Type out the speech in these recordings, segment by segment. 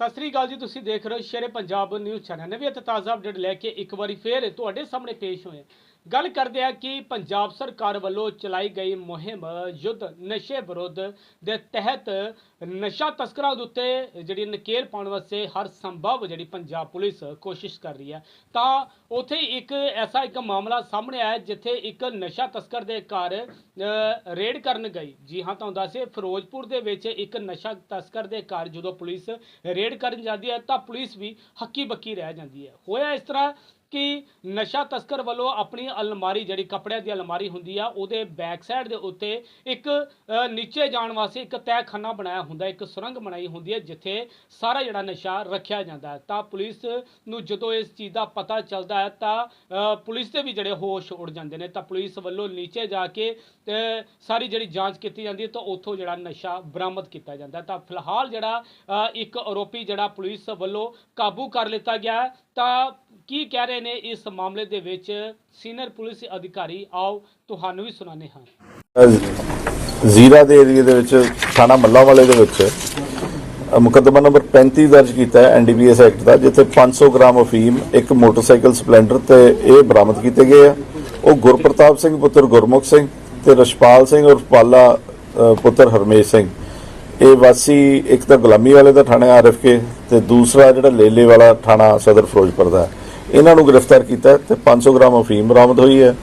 ਸਤਿ ਸ੍ਰੀ ਅਕਾਲ ਜੀ, ਤੁਸੀਂ ਦੇਖ ਰਹੇ ਹੋ ਸ਼ੇਰੇ ਪੰਜਾਬ ਨਿਊਜ਼ ਚੈਨਲ। ਨਵੀਂ ਅਤੇ ਤਾਜ਼ਾ ਅਪਡੇਟ ਲੈ ਕੇ ਇੱਕ ਵਾਰੀ ਫੇਰ ਤੁਹਾਡੇ ਸਾਹਮਣੇ ਪੇਸ਼ ਹੋਏ ਗੱਲ ਕਰਦੇ ਆ ਕਿ ਪੰਜਾਬ ਸਰਕਾਰ ਵੱਲੋਂ ਚਲਾਈ ਗਈ ਮੁਹਿੰਮ ਯੁੱਧ ਨਸ਼ੇ ਵਿਰੁੱਧ ਦੇ ਤਹਿਤ ਨਸ਼ਾ ਤਸਕਰਾਂ ਦੇ ਉੱਤੇ ਜਿਹੜੀ ਨਕੇਲ ਪਾਉਣ ਵਾਸਤੇ ਹਰ ਸੰਭਵ ਜਿਹੜੀ ਪੰਜਾਬ ਪੁਲਿਸ ਕੋਸ਼ਿਸ਼ ਕਰ ਰਹੀ ਹੈ। ਤਾਂ ਉਥੇ ਇੱਕ ਐਸਾ ਇੱਕ ਮਾਮਲਾ ਸਾਹਮਣੇ ਆਇਆ ਜਿੱਥੇ ਇੱਕ ਨਸ਼ਾ ਤਸਕਰ ਦੇ ਘਰ ਰੇਡ ਕਰਨ ਗਈ। ਜੀ ਹਾਂ, ਤੁਹਾਨੂੰ ਦੱਸੇ ਫਿਰੋਜ਼ਪੁਰ ਦੇ ਵਿੱਚ ਇੱਕ ਨਸ਼ਾ ਤਸਕਰ ਦੇ ਘਰ ਜਦੋਂ ਪੁਲਿਸ ਰੇਡ ਕਰਨ ਜਾਂਦੀ ਹੈ ਤਾਂ ਪੁਲਿਸ ਵੀ ਹੱਕੀ ਬੱਕੀ ਰਹਿ ਜਾਂਦੀ ਹੈ। ਹੋਇਆ ਇਸ ਤਰ੍ਹਾਂ ਕਿ ਨਸ਼ਾ ਤਸਕਰ ਵੱਲੋਂ ਆਪਣੀ ਅਲਮਾਰੀ, ਜਿਹੜੀ ਕੱਪੜਿਆਂ ਦੀ ਅਲਮਾਰੀ ਹੁੰਦੀ ਆ, ਉਹਦੇ ਬੈਕ ਸਾਈਡ ਦੇ ਉੱਤੇ ਇੱਕ ਨੀਚੇ ਜਾਣ ਵਾਸਤੇ ਇੱਕ ਤਹਿਖਾਨਾ ਬਣਾਇਆ ਹੁੰਦਾ, ਇੱਕ ਸੁਰੰਗ ਬਣਾਈ ਹੁੰਦੀ ਹੈ ਜਿੱਥੇ ਸਾਰਾ ਜਿਹੜਾ ਨਸ਼ਾ ਰੱਖਿਆ ਜਾਂਦਾ ਹੈ। ਤਾਂ ਪੁਲਿਸ ਨੂੰ ਜਦੋਂ ਇਸ ਚੀਜ਼ ਦਾ ਪਤਾ ਚੱਲਦਾ ਹੈ, ਤਾਂ ਪੁਲਿਸ ਦੇ ਵੀ ਜਿਹੜੇ ਹੋਸ਼ ਉੜ ਜਾਂਦੇ ਨੇ। ਤਾਂ ਪੁਲਿਸ ਵੱਲੋਂ ਨੀਚੇ ਜਾ ਕੇ ਸਾਰੀ ਜਿਹੜੀ ਜਾਂਚ ਕੀਤੀ ਜਾਂਦੀ ਹੈ, ਤਾਂ ਉੱਥੋਂ ਜਿਹੜਾ ਨਸ਼ਾ ਬਰਾਮਦ ਕੀਤਾ ਜਾਂਦਾ ਤਾਂ ਫਿਲਹਾਲ ਜਿਹੜਾ ਇੱਕ ਆਰੋਪੀ ਜਿਹੜਾ ਪੁਲਿਸ ਵੱਲੋਂ ਕਾਬੂ ਕਰ ਲਿੱਤਾ ਗਿਆ ਤਾਂ ਕੀ ਕਹਿ ਰਹੇ ਨੇ। ਇਸ ਮਾਮਲੇ ਦੇ ਵਿੱਚ ਸੀਨੀਅਰ ਪੁਲਿਸ ਅਧਿਕਾਰੀ, ਆਓ ਤੁਹਾਨੂੰ ਵੀ ਸੁਣਾਉਂਦੇ ਹਾਂ। ਜ਼ੀਰਾ ਦੇ ਏਰੀਏ ਦੇ ਵਿੱਚ, ਥਾਣਾ ਮੱਲਾ ਵਾਲੇ ਦੇ ਵਿੱਚ ਮੁਕੱਦਮਾ ਨੰਬਰ 35 ਦਰਜ ਕੀਤਾ ਹੈ ਐਨਡੀਪੀਐਸ ਐਕਟ ਦਾ, ਜਿੱਥੇ 500 ਗ੍ਰਾਮ ਅਫੀਮ, ਇੱਕ ਮੋਟਰਸਾਈਕਲ ਸਪਲੈਂਡਰ ਤੇ ਇਹ ਬਰਾਮਦ ਕੀਤੇ ਗਏ ਆ। ਉਹ ਗੁਰਪ੍ਰਤਾਪ ਸਿੰਘ, ਪੁੱਤਰ ਗੁਰਮੁਖ ਸਿੰਘ ਤੇ ਰਸ਼ਪਾਲ ਸਿੰਘ ਉਰਫ ਪਾਲਾ ਪੁੱਤਰ ਹਰਮੇਸ਼ ਸਿੰਘ। ਇਹ ਵਾਸੀ ਇੱਕ ਤਾਂ ਗੁਲਾਮੀ ਵਾਲੇ ਦਾ ਥਾਣਾ ਆਰਐਫਕੇ ਤੇ ਦੂਸਰਾ ਜਿਹੜਾ ਲੇਲੇ ਵਾਲਾ ਥਾਣਾ ਸਦਰ ਫਿਰੋਜ਼ਪੁਰ ਦਾ ਇਹਨਾਂ ਨੂੰ ਗ੍ਰਿਫਤਾਰ ਕੀਤਾ ਹੈ ਤੇ 500 ਗ੍ਰਾਮ ਅਫੀਮ ਬਰਾਮਦ ਹੋਈ ਹੈ।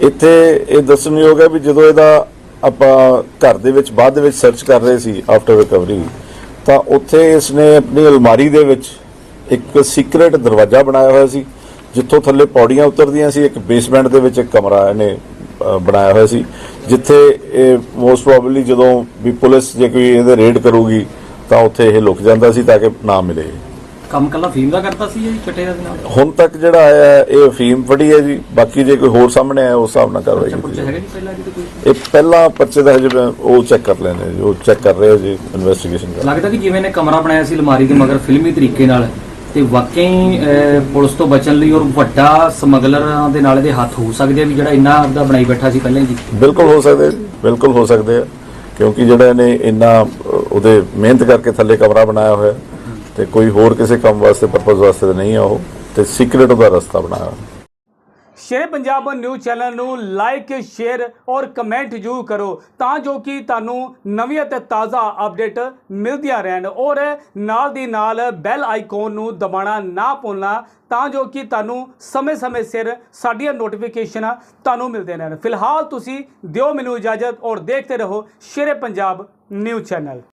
ਇੱਥੇ ਇਹ ਦੱਸਣਯੋਗ ਹੈ ਵੀ ਜਦੋਂ ਇਹਦਾ ਆਪਾਂ ਘਰ ਦੇ ਵਿੱਚ ਬਾਅਦ ਦੇ ਵਿੱਚ ਸਰਚ ਕਰ ਰਹੇ ਸੀ ਆਫਟਰ ਰਿਕਵਰੀ ਤਾਂ ਉੱਥੇ ਇਸ ਨੇ ਆਪਣੀ ਅਲਮਾਰੀ ਦੇ ਵਿੱਚ ਇੱਕ ਸੀਕ੍ਰੇਟ ਦਰਵਾਜ਼ਾ ਬਣਾਇਆ ਹੋਇਆ ਸੀ, ਜਿੱਥੋਂ ਥੱਲੇ ਪੌੜੀਆਂ ਉਤਰਦੀਆਂ ਸੀ, ਇੱਕ ਬੇਸਮੈਂਟ ਦੇ ਵਿੱਚ ਇੱਕ ਕਮਰਾ ਇਹਨੇ ਬਣਾਇਆ ਹੋਇਆ ਸੀ, ਜਿੱਥੇ ਇਹ ਮੋਸਟ ਪ੍ਰੋਬਬਲੀ ਜਦੋਂ ਵੀ ਪੁਲਿਸ ਜੇ ਕੋਈ ਇਹਦੇ ਰੇਡ ਕਰੂਗੀ, ਤਾਂ ਉੱਥੇ ਇਹ ਲੁਕ ਜਾਂਦਾ ਸੀ ਤਾਂ ਕਿ ਨਾ ਮਿਲੇ। ਕੰਮ ਕੱਲਾ ਫੀਮ ਦਾ ਕਰਦਾ ਸੀ ਜੀ ਚਿੱਟੇ ਦਾ ਨਾਲ? ਹੁਣ ਤੱਕ ਜਿਹੜਾ ਆਇਆ ਹੈ, ਇਹ ਅਫੀਮ ਫੜੀ ਹੈ ਜੀ। ਬਾਕੀ ਜੇ ਕੋਈ ਹੋਰ ਸਾਹਮਣੇ ਆਇਆ ਉਸ ਹਿਸਾਬ ਨਾਲ ਕਾਰਵਾਈ ਕੀਤੀ ਪੁੱਛ ਜਾਏਗੀ। ਹੈਗਾ ਜੀ ਪਹਿਲਾਂ ਕਿਤੇ ਕੋਈ? ਇਹ ਪਹਿਲਾਂ ਪਰਚੇ ਦਾ ਹਜੇ ਮੈਂ- ਉਹ ਚੈੱਕ ਕਰ ਲੈਣੇ ਜੀ ਉਹ ਚੈੱਕ ਕਰ ਰਹੇ ਆ ਜੀ ਇਨਵੈਸਟੀਗੇਸ਼ਨ ਕਰ ਲੱਗਦਾ ਕਿ ਜਿਵੇਂ ਨੇ ਕਮਰਾ ਬਣਾਇਆ ਸੀ ਅਲਮਾਰੀ ਦੇ ਮਗਰ ਫਿਲਮੀ ਤਰੀਕੇ ਨਾਲ ਤੇ ਵਾਕਈ ਅਹ, ਪੁਲਿਸ ਤੋਂ ਬਚਣ ਲਈ ਔਰ ਵੱਡਾ ਸਮਗਲਰਾਂ ਦੇ ਨਾਲ ਇਹਦੇ ਹੱਥ ਹੋ ਸਕਦੇ ਆ ਵੀ ਜਿਹੜਾ ਇੰਨਾ ਆਪਦਾ ਬਣਾਈ ਬੈਠਾ ਸੀ ਪਹਿਲਾਂ ਹੀ ਜੀ? ਬਿਲਕੁਲ ਹੋ ਸਕਦੇ ਬਿਲਕੁਲ ਹੋ ਸਕਦੇ ਆ। ਕਿਉਂਕਿ ਜਿਹੜਾ ਇਹਨੇ ਇੰਨਾ ਅ, ਉਹਦੇ ਮਿਹਨਤ ਕਰਕੇ ਥੱਲੇ ਕਮਰਾ ਬਣਾਇਆ ਹੋਇਆ ਤੇ ਕੋਈ ਹੋਰ ਕਿਸੇ ਕੰਮ ਵਾਸਤੇ ਪਰਪਸ ਵਾਸਤੇ ਤਾਂ ਨਹੀਂ ਆ ਉਹ, ਤੇ ਸੀਕ੍ਰੇਟ ਉਹਦਾ ਰਸਤਾ ਬਣਾਇਆ। ਹੋਇਆ ਸ਼ੇਰੇ ਪੰਜਾਬ ਨਿਊਜ਼ ਚੈਨਲ ਨੂੰ ਲਾਈਕ ਸ਼ੇਅਰ ਔਰ ਕਮੈਂਟ ਜ਼ਰੂਰ ਕਰੋ ਤਾਂ ਜੋ ਕਿ ਤੁਹਾਨੂੰ ਨਵੀਂ ਅਤੇ ਤਾਜ਼ਾ ਅਪਡੇਟ ਮਿਲਦੀਆਂ ਰਹਿਣ ਔਰ ਨਾਲ ਦੀ ਨਾਲ ਬੈਲ ਆਈਕਨ ਨੂੰ ਦਬਾਉਣਾ ਨਾ ਭੁੱਲਣਾ ਤਾਂ ਜੋ ਕਿ ਤੁਹਾਨੂੰ ਸਮੇਂ-ਸਮੇਂ ਸਿਰ ਸਾਡੀਆਂ ਨੋਟੀਫਿਕੇਸ਼ਨਾਂ ਤੁਹਾਨੂੰ ਮਿਲਦੀਆਂ ਰਹਿਣ। ਫਿਲਹਾਲ ਤੁਸੀਂ ਦਿਓ ਮੈਨੂੰ ਇਜਾਜ਼ਤ ਔਰ ਦੇਖਦੇ ਰਹੋ ਸ਼ੇਰੇ ਪੰਜਾਬ ਨਿਊਜ਼ ਚੈਨਲ।